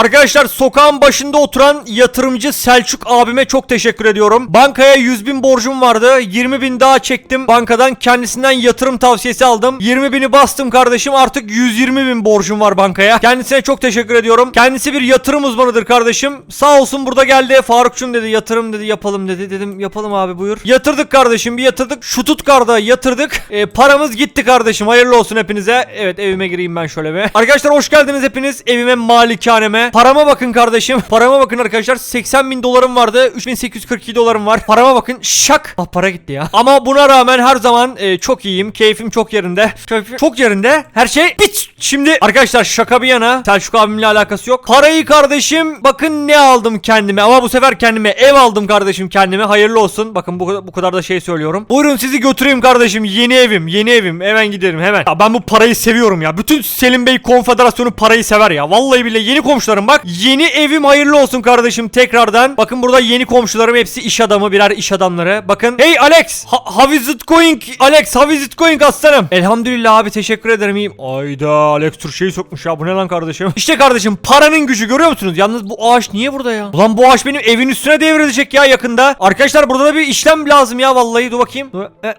Arkadaşlar sokağın başında oturan yatırımcı Selçuk abime çok teşekkür ediyorum. Bankaya 100 bin borcum vardı. 20 bin daha çektim bankadan. Kendisinden yatırım tavsiyesi aldım. 20 bini bastım kardeşim. Artık 120 bin borcum var bankaya. Kendisine çok teşekkür ediyorum. Kendisi bir yatırım uzmanıdır kardeşim. Sağ olsun burada geldi. Farukçum dedi yatırım dedi yapalım dedi. Dedim yapalım abi buyur. Yatırdık kardeşim bir yatırdık. Stuttgart'ta yatırdık. E, paramız gitti kardeşim. Hayırlı olsun hepinize. Evet evime gireyim ben şöyle bir. Arkadaşlar hoş geldiniz hepiniz evime malikaneme. Parama bakın kardeşim. Parama bakın arkadaşlar. 80 bin dolarım vardı. 3842 dolarım var. Parama bakın. Şak. Ah para gitti ya. Ama buna rağmen her zaman e, çok iyiyim. Keyfim çok yerinde. Keyfim çok yerinde. Her şey bit. Şimdi arkadaşlar şaka bir yana. Selçuk abimle alakası yok. Parayı kardeşim bakın ne aldım kendime. Ama bu sefer kendime ev aldım kardeşim kendime. Hayırlı olsun. Bakın bu, bu kadar da şey söylüyorum. Buyurun sizi götüreyim kardeşim. Yeni evim. Yeni evim. Hemen gidelim hemen. Ya ben bu parayı seviyorum ya. Bütün Selim Bey Konfederasyonu parayı sever ya. Vallahi bile yeni komşularım bak. Yeni evim hayırlı olsun kardeşim tekrardan. Bakın burada yeni komşularım hepsi iş adamı birer iş adamları. Bakın. Hey Alex. Ha, how is it going? Alex how is it going aslanım? Elhamdülillah abi teşekkür ederim iyiyim. Ayda Alex Türkçeyi sokmuş ya. Bu ne lan kardeşim? İşte kardeşim paranın gücü görüyor musunuz? Yalnız bu ağaç niye burada ya? Ulan bu ağaç benim evin üstüne devrilecek ya yakında. Arkadaşlar burada da bir işlem lazım ya vallahi. Dur bakayım. Dur. E,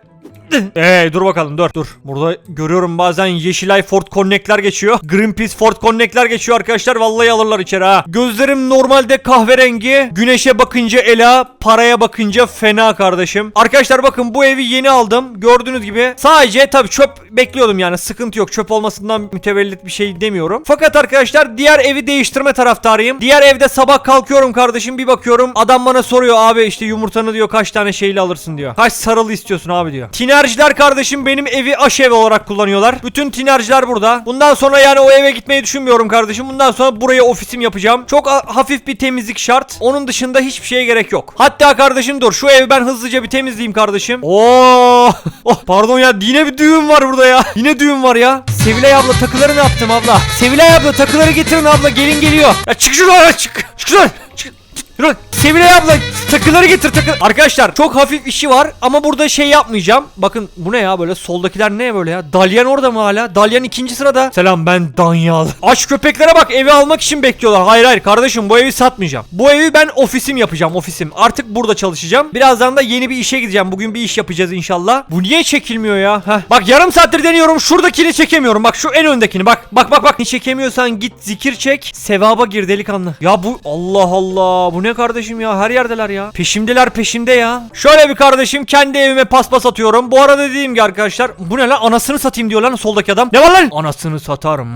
Eee dur bakalım dur dur. Burada görüyorum bazen Yeşilay Ford Connect'ler geçiyor. Greenpeace Ford Connect'ler geçiyor arkadaşlar. Vallahi alırlar içeri ha. Gözlerim normalde kahverengi. Güneşe bakınca ela, paraya bakınca fena kardeşim. Arkadaşlar bakın bu evi yeni aldım. Gördüğünüz gibi sadece tabii çöp bekliyordum yani. Sıkıntı yok. Çöp olmasından mütevellit bir şey demiyorum. Fakat arkadaşlar diğer evi değiştirme taraftarıyım. Diğer evde sabah kalkıyorum kardeşim bir bakıyorum. Adam bana soruyor abi işte yumurtanı diyor kaç tane şeyli alırsın diyor. Kaç sarılı istiyorsun abi diyor. Tinerciler kardeşim benim evi aş ev olarak kullanıyorlar. Bütün tinerciler burada. Bundan sonra yani o eve gitmeyi düşünmüyorum kardeşim. Bundan sonra buraya ofisim yapacağım. Çok hafif bir temizlik şart. Onun dışında hiçbir şeye gerek yok. Hatta kardeşim dur şu evi ben hızlıca bir temizleyeyim kardeşim. Oo! Oh, pardon ya yine bir düğün var burada ya. Yine düğün var ya. Sevilay abla takıları ne yaptım abla? Sevilay abla takıları getirin abla gelin geliyor. Ya çık şuradan çık. Çık şuradan. Çık. Yürü. Sevilay abla takıları getir takı. Arkadaşlar çok hafif işi var ama burada şey yapmayacağım. Bakın bu ne ya böyle soldakiler ne böyle ya? Dalyan orada mı hala? Dalyan ikinci sırada. Selam ben Danyal. Aç köpeklere bak evi almak için bekliyorlar. Hayır hayır kardeşim bu evi satmayacağım. Bu evi ben ofisim yapacağım ofisim. Artık burada çalışacağım. Birazdan da yeni bir işe gideceğim. Bugün bir iş yapacağız inşallah. Bu niye çekilmiyor ya? Heh. Bak yarım saattir deniyorum. Şuradakini çekemiyorum. Bak şu en öndekini bak. Bak bak bak. Ni çekemiyorsan git zikir çek. Sevaba gir delikanlı. Ya bu Allah Allah. Bu ne kardeşim ya? Her yerdeler ya. Peşimdeler peşimde ya. Şöyle bir kardeşim kendi evime paspas atıyorum. Bu arada dediğim gibi arkadaşlar. Bu ne lan? Anasını satayım diyor lan soldaki adam. Ne var lan? Anasını satarım.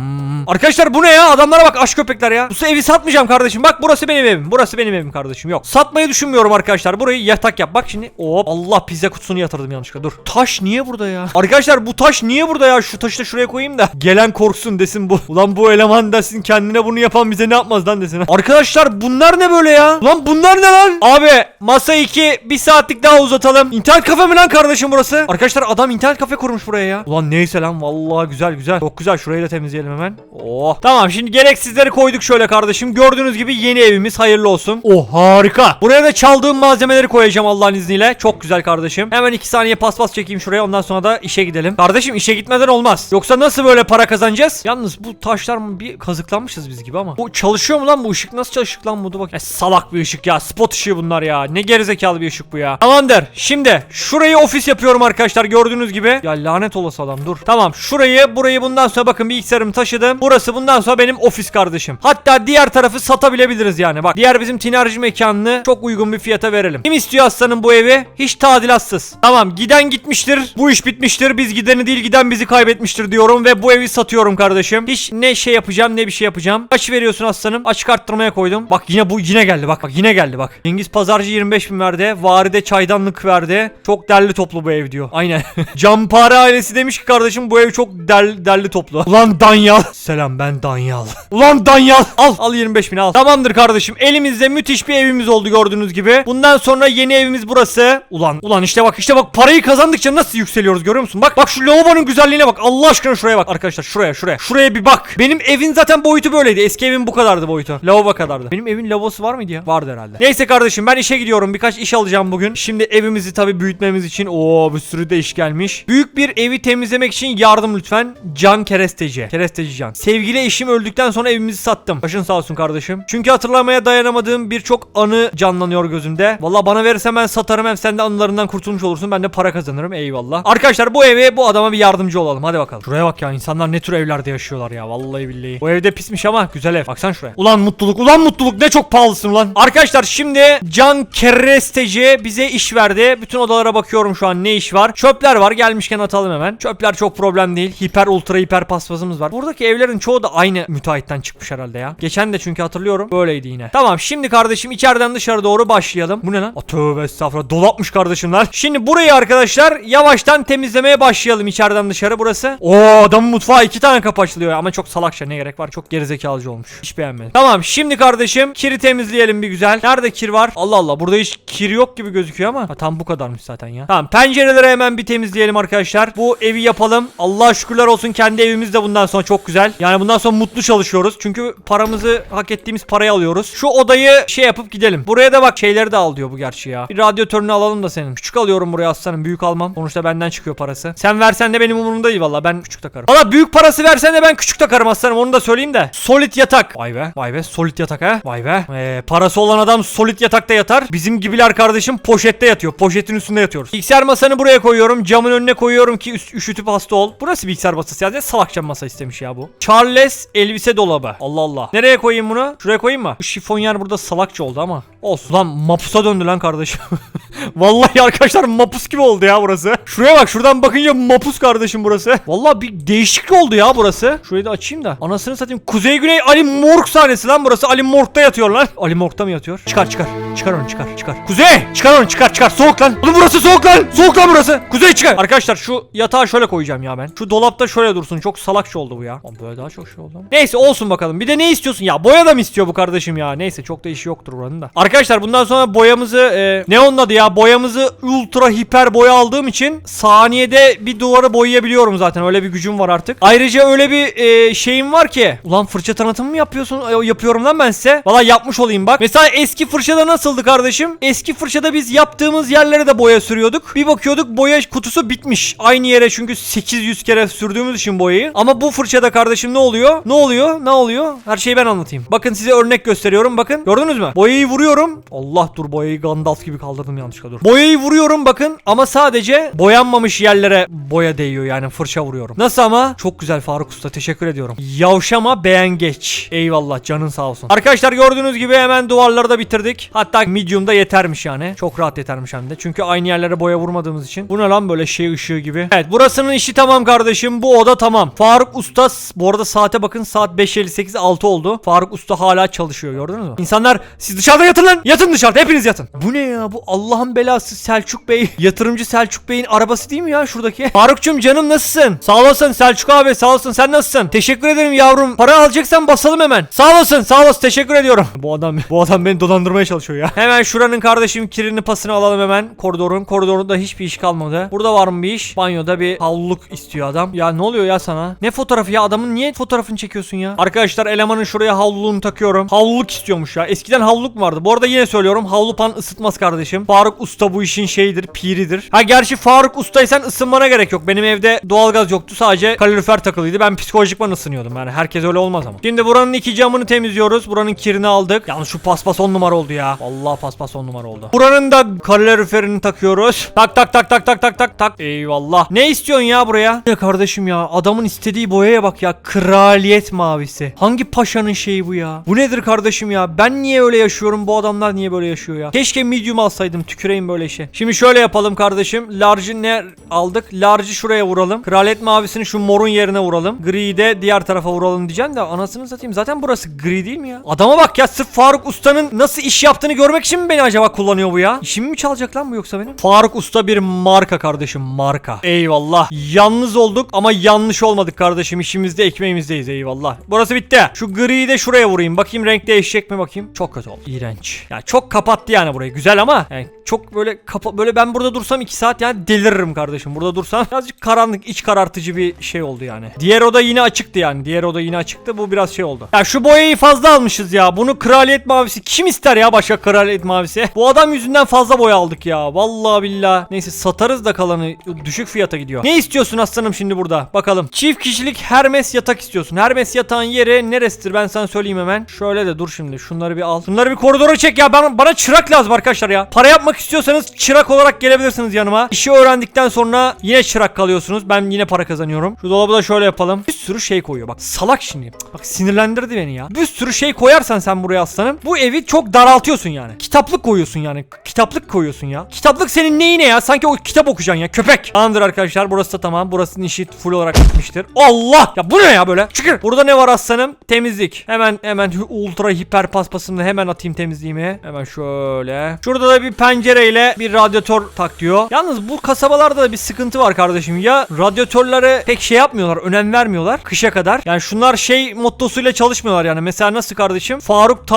Arkadaşlar bu ne ya? Adamlara bak aşk köpekler ya. Bu evi satmayacağım kardeşim. Bak burası benim evim. Burası benim evim kardeşim. Yok. Satmayı düşünmüyorum arkadaşlar. Burayı yatak yap. Bak şimdi. Hop. Allah pizza kutusunu yatırdım yanlışlıkla. Dur. Taş niye burada ya? Arkadaşlar bu taş niye burada ya? Şu taşı da şuraya koyayım da. Gelen korksun desin bu. Ulan bu eleman desin kendine bunu yapan bize ne yapmaz lan desin. Arkadaşlar bunlar ne böyle ya? Ulan bunlar ne lan? Abi masa 2 bir saatlik daha uzatalım. İnternet kafe mi lan kardeşim burası? Arkadaşlar adam internet kafe kurmuş buraya ya. Ulan neyse lan vallahi güzel güzel. Çok güzel şurayı da temizleyelim hemen. Oh. Tamam şimdi gereksizleri koyduk şöyle kardeşim. Gördüğünüz gibi yeni evimiz hayırlı olsun. Oh harika. Buraya da çaldığım malzemeleri koyacağım Allah'ın izniyle. Çok güzel kardeşim. Hemen 2 saniye paspas çekeyim şuraya ondan sonra da işe gidelim. Kardeşim işe gitmeden olmaz. Yoksa nasıl böyle para kazanacağız? Yalnız bu taşlar bir kazıklanmışız biz gibi ama. Bu çalışıyor mu lan bu ışık? Nasıl lan? Dur bak. Ya salak bir ışık ya. Spot ışığı bunlar ya. Ne gerizekalı bir ışık bu ya. Tamamdır. Şimdi şurayı ofis yapıyorum arkadaşlar gördüğünüz gibi. Ya lanet olası adam dur. Tamam şurayı burayı bundan sonra bakın bilgisayarımı taşıdım. Burası bundan sonra benim ofis kardeşim. Hatta diğer tarafı satabilebiliriz yani. Bak diğer bizim tinerci mekanını çok uygun bir fiyata verelim. Kim istiyor aslanım bu evi? Hiç tadilatsız. Tamam giden gitmiştir. Bu iş bitmiştir. Biz gideni değil giden bizi kaybetmiştir diyorum ve bu evi satıyorum kardeşim. Hiç ne şey yapacağım ne bir şey yapacağım. Kaç veriyorsun aslanım? Açık arttırmaya koydum. Bak yine bu yine geldi bak bak yine geldi bak. Cengiz Pazarcı 25 bin verdi. Varide çaydanlık verdi. Çok derli toplu bu ev diyor. Aynen. Campare ailesi demiş ki kardeşim bu ev çok derli, derli toplu. Ulan Danyal. Selam ben Danyal. Ulan Danyal. Al al 25 bin al. Tamamdır kardeşim. Elimizde müthiş bir evimiz oldu gördüğünüz gibi. Bundan sonra yeni evimiz burası. Ulan ulan işte bak işte bak parayı kazandıkça nasıl yükseliyoruz görüyor musun? Bak bak şu lavabonun güzelliğine bak. Allah aşkına şuraya bak arkadaşlar şuraya şuraya. Şuraya bir bak. Benim evin zaten boyutu böyleydi. Eski evim bu kadardı boyutu. Lavabo kadardı. Benim evin lavabosu var mıydı ya? Ya? Vardı herhalde. Neyse kardeşim ben işe gidiyorum. Birkaç iş alacağım bugün. Şimdi evimizi tabii büyütmemiz için o bir sürü de iş gelmiş. Büyük bir evi temizlemek için yardım lütfen. Can Keresteci. Keresteci Can. Sevgili eşim öldükten sonra evimizi sattım. Başın sağ olsun kardeşim. Çünkü hatırlamaya dayanamadığım birçok anı canlanıyor gözümde. Valla bana verirsen ben satarım hem sen de anılarından kurtulmuş olursun. Ben de para kazanırım. Eyvallah. Arkadaşlar bu eve bu adama bir yardımcı olalım. Hadi bakalım. Şuraya bak ya insanlar ne tür evlerde yaşıyorlar ya. Vallahi billahi. Bu evde pismiş ama güzel ev. Baksan şuraya. Ulan mutluluk. Ulan mutluluk. Ne çok pahalısın ulan. Arkadaşlar şimdi Can Keresteci bize iş verdi. Bütün odalara bakıyorum şu an ne iş var. Çöpler var. Gelmişken atalım hemen. Çöpler çok problem değil. Hiper ultra hiper paspasımız var. Buradaki evlerin çoğu da aynı müteahhitten çıkmış herhalde ya. Geçen de çünkü hatırlıyorum. Böyleydi yine. Tamam şimdi kardeşim içeriden dışarı doğru başlayalım. Bu ne lan? Aa, tövbe estağfurullah. Dolapmış kardeşim lan. Şimdi burayı arkadaşlar yavaştan temizlemeye başlayalım içeriden dışarı burası. Oo adamın mutfağı iki tane kapı açılıyor ama çok salakça ne gerek var? Çok gerizekalıcı olmuş. Hiç beğenmedim. Tamam şimdi kardeşim kiri temizleyelim bir güzel. Nerede kir var? Allah Allah burada hiç kir yok gibi gözüküyor ama. Ha, tam bu kadarmış zaten ya. Tamam pencereleri hemen bir temizleyelim arkadaşlar. Bu evi yapalım. Allah şükürler olsun kendi evimiz de bundan sonra çok güzel. Yani bundan sonra mutlu çalışıyoruz. Çünkü paramızı hak ettiğimiz parayı alıyoruz. Şu odayı şey yapıp gidelim. Buraya da bak şeyleri de al diyor bu gerçi ya. Bir radyatörünü alalım da senin. Küçük alıyorum buraya aslanım. Büyük almam. Sonuçta benden çıkıyor parası. Sen versen de benim umurumda değil valla. Ben küçük takarım. Valla büyük parası versen de ben küçük takarım aslanım. Onu da söyleyeyim de. Solid yatak. Vay be. Vay be. Solid yatak ha. Vay be. Ee, parası olan adam solid yatakta yatar. Bizim gibiler kardeşim poşette yatıyor. Poşetin üstünde yatıyoruz. Bilgisayar masanı buraya koyuyorum. Camın önüne koyuyorum ki üşütüp hasta ol. Burası bilgisayar masası ya. Salakça masa istemiş ya bu. Charles elbise dolabı. Allah Allah. Nereye koyayım bunu? Şuraya koyayım mı? Bu şifonyer burada salakça oldu ama. Olsun. Lan mapusa döndü lan kardeşim. Vallahi arkadaşlar mapus gibi oldu ya burası. Şuraya bak şuradan bakınca mapus kardeşim burası. Vallahi bir değişiklik oldu ya burası. Şurayı da açayım da. Anasını satayım. Kuzey Güney Ali Morg sahnesi lan burası. Ali Morg'da yatıyor lan. Ali Morg'da mı yatıyor? Çıkar çıkar. Çıkar onu çıkar çıkar. Kuzey! Çıkar onu çıkar çıkar. Soğuk lan. Oğlum burası soğuk lan. Soğuk lan burası. Kuzey çıkar. Arkadaşlar şu yatağı şöyle koyacağım ya ben. Şu dolapta şöyle dursun. Çok salakça oldu bu ya. Lan böyle daha çok şey oldu. Neyse olsun bakalım. Bir de ne istiyorsun ya? Boya da mı istiyor bu kardeşim ya? Neyse çok da işi yoktur buranın da. Arkadaşlar bundan sonra boyamızı e, ne onun adı ya? Boyamızı ultra hiper boya aldığım için saniyede bir duvarı boyayabiliyorum zaten. Öyle bir gücüm var artık. Ayrıca öyle bir e, şeyim var ki. Ulan fırça tanıtımı mı yapıyorsun? E, yapıyorum lan ben size. Valla yapmış olayım bak. Mesela eski fırçada nasıldı kardeşim? Eski fırçada biz yaptığımız yerlere de boya sürüyorduk. Bir bakıyorduk boya kutusu bitmiş. Aynı yere çünkü 800 kere sürdüğümüz için boyayı. Ama bu fırçada kardeşim ne oluyor? Ne oluyor? Ne oluyor? Her şeyi ben anlatayım. Bakın size örnek gösteriyorum. Bakın. Gördünüz mü? Boyayı vuruyorum. Allah dur boyayı Gandalf gibi kaldırdım yanlışlıkla dur. Boyayı vuruyorum bakın ama sadece boyanmamış yerlere boya değiyor yani fırça vuruyorum. Nasıl ama? Çok güzel Faruk Usta teşekkür ediyorum. Yavşama beğen geç. Eyvallah canın sağ olsun. Arkadaşlar gördüğünüz gibi hemen duvarları da bitirdik. Hatta medium'da yetermiş yani. Çok rahat yetermiş hem de. Çünkü aynı yerlere boya vurmadığımız için. Bu ne lan böyle şey ışığı gibi. Evet burasının işi tamam kardeşim. Bu oda tamam. Faruk Usta bu arada saate bakın saat 5.58 6 oldu. Faruk Usta hala çalışıyor gördünüz mü? İnsanlar siz dışarıda yatın lan. Yatın dışarıda hepiniz yatın. Bu ne ya bu Allah'ın belası Selçuk Bey. Yatırımcı Selçuk Bey'in arabası değil mi ya şuradaki? Farukçum canım nasılsın? Sağ olasın Selçuk abi sağ olasın sen nasılsın? Teşekkür ederim yavrum. Para alacaksan basalım hemen. Sağ olasın sağ olasın teşekkür ediyorum. Bu adam bu adam beni dolandırmaya çalışıyor ya. Hemen şuranın kardeşim kirini pasını alalım hemen. Koridorun. Koridorunda hiçbir iş kalmadı. Burada var mı bir iş? Banyoda bir havluluk istiyor adam. Ya ne oluyor ya sana? Ne fotoğrafı ya adamın niye fotoğrafını çekiyorsun ya? Arkadaşlar elemanın şuraya havluluğunu takıyorum. Havluluk istiyormuş ya. Eskiden havluluk mu vardı? Bu arada yine söylüyorum. Havlu pan ısıtmaz kardeşim. Faruk Usta bu işin şeyidir, piridir. Ha gerçi Faruk Ustaysan ısınmana gerek yok. Benim evde doğalgaz yoktu. Sadece kalorifer takılıydı. Ben psikolojikman ısınıyordum. Yani herkes öyle olmaz ama. Şimdi buranın iki camını temizliyoruz. Buranın kirini aldık. Yalnız şu paspas on numara oldu ya. Vallahi paspas on numara oldu. Buranın da kaloriferini takıyoruz. Tak tak tak tak tak tak tak tak. Eyvallah. Ne istiyorsun ya buraya? Ne kardeşim ya? Adamın istediği boyaya bak ya. Kraliyet mavisi. Hangi paşanın şeyi bu ya? Bu nedir kardeşim ya? Ben niye öyle yaşıyorum? Bu adamlar niye böyle yaşıyor ya? Keşke medium alsaydım. Tüküreyim böyle işe. Şimdi şöyle yapalım kardeşim. Large'ı ne aldık? Large'ı şuraya vuralım. Kraliyet mavisini şu morun yerine vuralım. Gri'yi de diğer tarafa vuralım diyeceğim de anasını satayım. Zaten burası gri değil mi ya? Adama bak ya sırf Faruk Usta'nın nasıl iş yaptığını görmek için mi beni acaba kullanıyor bu ya? İşimi mi çalacak lan bu yoksa benim? Faruk Usta bir marka kardeşim marka. Eyvallah. Yalnız olduk ama yanlış olmadık kardeşim. İşimizde ekmeğimizdeyiz eyvallah. Burası bitti. Şu griyi de şuraya vurayım. Bakayım renk değişecek mi bakayım. Çok kötü oldu. İğrenç. Ya çok kapattı yani burayı. Güzel ama yani çok böyle kapa böyle ben burada dursam 2 saat yani deliririm kardeşim. Burada dursam birazcık karanlık iç karartıcı bir şey oldu yani. Diğer oda yine açıktı yani. Diğer oda yine açıktı. Bu biraz şey oldu. Ya şu boyayı fazla almışız ya. Bunu kraliyet mavisi mavisi kim ister ya başka kraliyet mavisi? Bu adam yüzünden fazla boya aldık ya. Vallahi billah. Neyse satarız da kalanı düşük fiyata gidiyor. Ne istiyorsun aslanım şimdi burada? Bakalım. Çift kişilik Hermes yatak istiyorsun. Hermes yatağın yeri neresidir ben sana söyleyeyim hemen. Şöyle de dur şimdi. Şunları bir al. Şunları bir koridora çek ya. Ben, bana çırak lazım arkadaşlar ya. Para yapmak istiyorsanız çırak olarak gelebilirsiniz yanıma. İşi öğrendikten sonra yine çırak kalıyorsunuz. Ben yine para kazanıyorum. Şu dolabı da şöyle yapalım. Bir sürü şey koyuyor. Bak salak şimdi. Bak sinirlendirdi beni ya. Bir sürü şey koyarsan sen buraya aslanım. Bu evi çok daraltıyorsun yani. Kitaplık koyuyorsun yani. Kitaplık koyuyorsun ya. Kitaplık senin neyine ya? Sanki o kitap okuyacaksın ya. Köpek. Tamamdır arkadaşlar. Burası da tamam. Burasının işi full olarak bitmiştir. Allah! Ya bu ne ya böyle? Çıkır. Burada ne var aslanım? Temizlik. Hemen hemen ultra hiper paspasımla hemen atayım temizliğimi. Hemen şöyle. Şurada da bir pencereyle bir radyatör tak diyor. Yalnız bu kasabalarda da bir sıkıntı var kardeşim. Ya radyatörlere pek şey yapmıyorlar. Önem vermiyorlar. Kışa kadar. Yani şunlar şey mottosuyla çalışmıyorlar yani. Mesela nasıl kardeşim? Faruk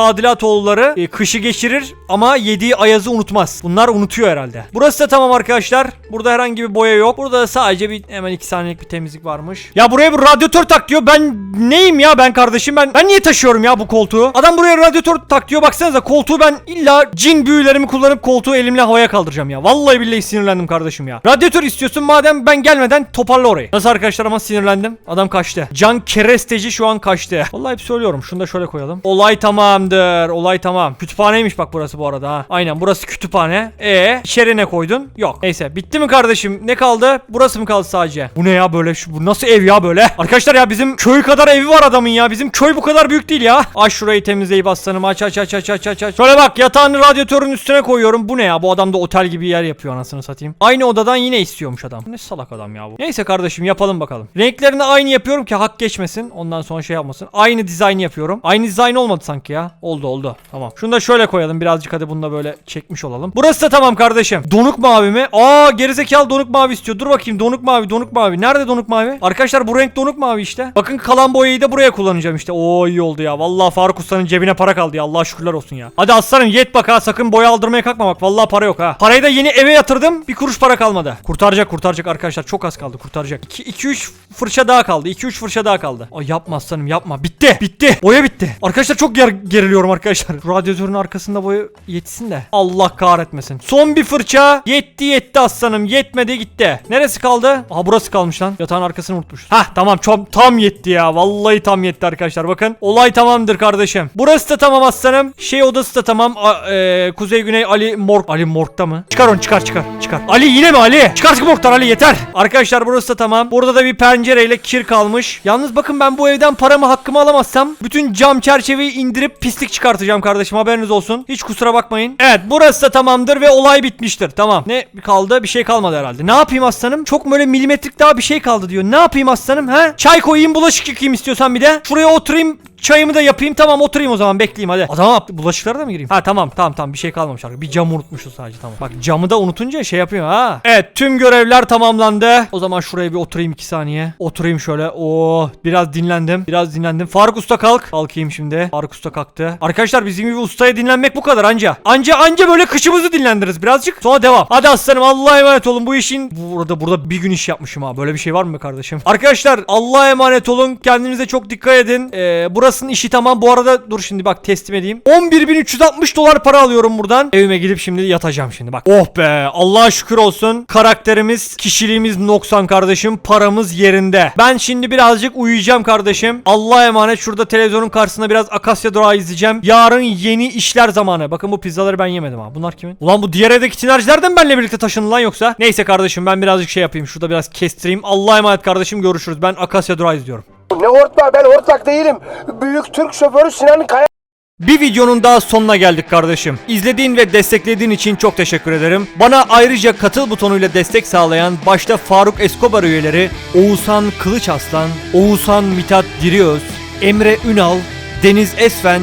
Tadilatoğulları e, kışı geçirir ama yediği ayazı unutmaz. Bunlar unutuyor herhalde. Burası da tamam arkadaşlar. Burada herhangi bir boya yok. Burada sadece bir hemen 2 saniyelik bir temizlik varmış. Ya buraya bir radyatör tak diyor. Ben neyim ya ben kardeşim? Ben ben niye taşıyorum ya bu koltuğu? Adam buraya radyatör tak diyor. Baksanıza koltuğu ben illa cin büyülerimi kullanıp koltuğu elimle havaya kaldıracağım ya. Vallahi billahi sinirlendim kardeşim ya. Radyatör istiyorsun madem ben gelmeden toparla orayı. Nasıl arkadaşlar ama sinirlendim. Adam kaçtı. Can keresteci şu an kaçtı. Vallahi hep söylüyorum. Şunu da şöyle koyalım. Olay tamamdır. Olay tamam. Kütüphaneymiş bak burası bu arada ha. Aynen burası kütüphane. E içeri ne koydun? Yok. Neyse bitti mi kardeşim? Ne kaldı? Burası mı kaldı sadece? Bu ne ya böyle? Şu, bu nasıl ev ya böyle? Arkadaşlar ya bizim köy kadar evi var adamın ya. Bizim köy bu kadar büyük değil ya. Aç şurayı temizleyip aslanım. Aç aç aç aç aç aç aç. Şöyle bak yatağını radyatörün üstüne koyuyorum. Bu ne ya? Bu adam da otel gibi yer yapıyor anasını satayım. Aynı odadan yine istiyormuş adam. Ne salak adam ya bu. Neyse kardeşim yapalım bakalım. Renklerini aynı yapıyorum ki hak geçmesin. Ondan sonra şey yapmasın. Aynı dizayn yapıyorum. Aynı dizayn olmadı sanki ya. Oldu oldu. Tamam. Şunu da şöyle koyalım. Birazcık hadi bunu da böyle çekmiş olalım. Burası da tamam kardeşim. Donuk mavi mi? Aa gerizekalı donuk mavi istiyor. Dur bakayım donuk mavi donuk mavi. Nerede donuk mavi? Arkadaşlar bu renk donuk mavi işte. Bakın kalan boyayı da buraya kullanacağım işte. Oo iyi oldu ya. Vallahi Faruk Usta'nın cebine para kaldı ya. Allah şükürler olsun ya. Hadi aslanım yet bak ha. Sakın boya aldırmaya kalkma bak. Vallahi para yok ha. Parayı da yeni eve yatırdım. Bir kuruş para kalmadı. Kurtaracak kurtaracak arkadaşlar. Çok az kaldı kurtaracak. 2-3 fırça daha kaldı. 2-3 fırça daha kaldı. Ay yapma aslanım yapma. Bitti. Bitti. Boya bitti. Arkadaşlar çok ger geriliyorum arkadaşlar. Radyatörün arkasında boya yetsin de. Allah kahretmesin. Son bir fırça. Yetti yetti aslanım. Yetmedi gitti. Neresi kaldı? Aha burası kalmış lan. Yatağın arkasını unutmuş. Hah tamam çok tam yetti ya. Vallahi tam yetti arkadaşlar. Bakın. Olay tamamdır kardeşim. Burası da tamam aslanım. Şey odası da tamam. A- e, Kuzey Güney Ali Morg. Ali Morg'da mı? Çıkar onu çıkar çıkar çıkar. Ali yine mi Ali? Çıkar Morg'dan Ali yeter. Arkadaşlar burası da tamam. Burada da bir pencereyle kir kalmış. Yalnız bakın ben bu evden paramı hakkımı alamazsam bütün cam çerçeveyi indirip pislik çıkartacağım kardeşim haberiniz olsun. Hiç kusura bakmayın. Evet burası da tamamdır ve olay bitmiştir. Tamam. Ne kaldı? Bir şey kalmadı herhalde. Ne yapayım aslanım? Çok böyle milimetrik daha bir şey kaldı diyor. Ne yapayım aslanım? He? Çay koyayım bulaşık yıkayayım istiyorsan bir de. Şuraya oturayım Çayımı da yapayım tamam oturayım o zaman bekleyeyim hadi. Zaman bulaşıklara da mı gireyim? Ha tamam tamam tamam bir şey kalmamış artık. Bir camı unutmuşuz sadece tamam. Bak camı da unutunca şey yapıyor ha. Evet tüm görevler tamamlandı. O zaman şuraya bir oturayım 2 saniye. Oturayım şöyle. Oo biraz dinlendim. Biraz dinlendim. Faruk Usta kalk. Kalkayım şimdi. Faruk Usta kalktı. Arkadaşlar bizim gibi ustaya dinlenmek bu kadar anca. Anca anca böyle kışımızı dinlendiririz birazcık. Sonra devam. Hadi aslanım Allah'a emanet olun. Bu işin burada burada bir gün iş yapmışım ha. Böyle bir şey var mı kardeşim? Arkadaşlar Allah'a emanet olun. Kendinize çok dikkat edin. Ee, burasının işi tamam. Bu arada dur şimdi bak teslim edeyim. 11.360 dolar para alıyorum buradan. Evime gidip şimdi yatacağım şimdi bak. Oh be Allah'a şükür olsun. Karakterimiz, kişiliğimiz noksan kardeşim. Paramız yerinde. Ben şimdi birazcık uyuyacağım kardeşim. Allah'a emanet. Şurada televizyonun karşısında biraz Akasya Durağı izleyeceğim. Yarın yeni işler zamanı. Bakın bu pizzaları ben yemedim ha. Bunlar kimin? Ulan bu diğer evdeki tinerciler de mi benimle birlikte taşındı lan yoksa? Neyse kardeşim ben birazcık şey yapayım. Şurada biraz kestireyim. Allah'a emanet kardeşim görüşürüz. Ben Akasya Durağı izliyorum. Ne ortağı ben ortak değilim. Büyük Türk şoförü Sinan Kaya. Bir videonun daha sonuna geldik kardeşim. İzlediğin ve desteklediğin için çok teşekkür ederim. Bana ayrıca katıl butonuyla destek sağlayan başta Faruk Escobar üyeleri Oğuzhan Kılıç Aslan, Oğuzhan Mithat Diriöz, Emre Ünal, Deniz Esfen